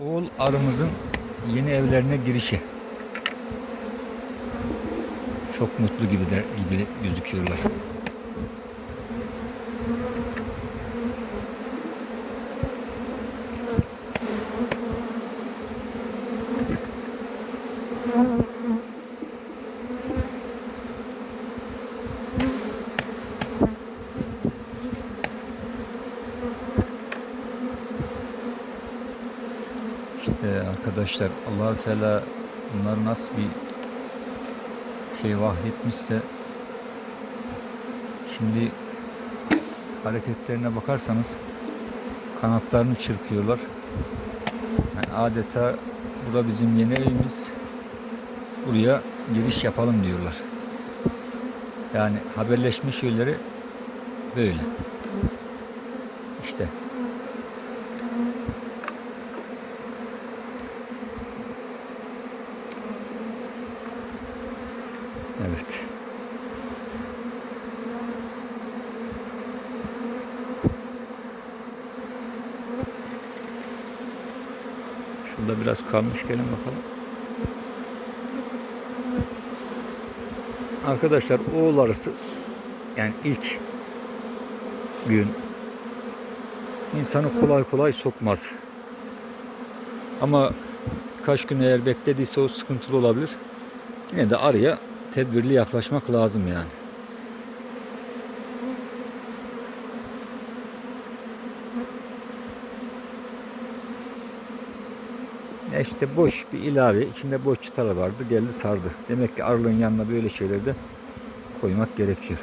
Oğul arımızın yeni evlerine girişi. Çok mutlu gibi de gibi gözüküyorlar. İşte arkadaşlar Allahu Teala bunları nasıl bir şey vahyetmişse şimdi hareketlerine bakarsanız kanatlarını çırpıyorlar. Yani adeta bura bizim yeni evimiz. Buraya giriş yapalım diyorlar. Yani haberleşme şeyleri böyle. İşte Evet. Şurada biraz kalmış gelin bakalım. Arkadaşlar oğul arısı yani ilk gün insanı kolay kolay sokmaz. Ama kaç gün eğer beklediyse o sıkıntılı olabilir. Yine de arıya tedbirli yaklaşmak lazım yani. Ya işte boş bir ilave, içinde boş çıtalar vardı, geldi sardı. Demek ki arılığın yanına böyle şeyleri de koymak gerekiyor.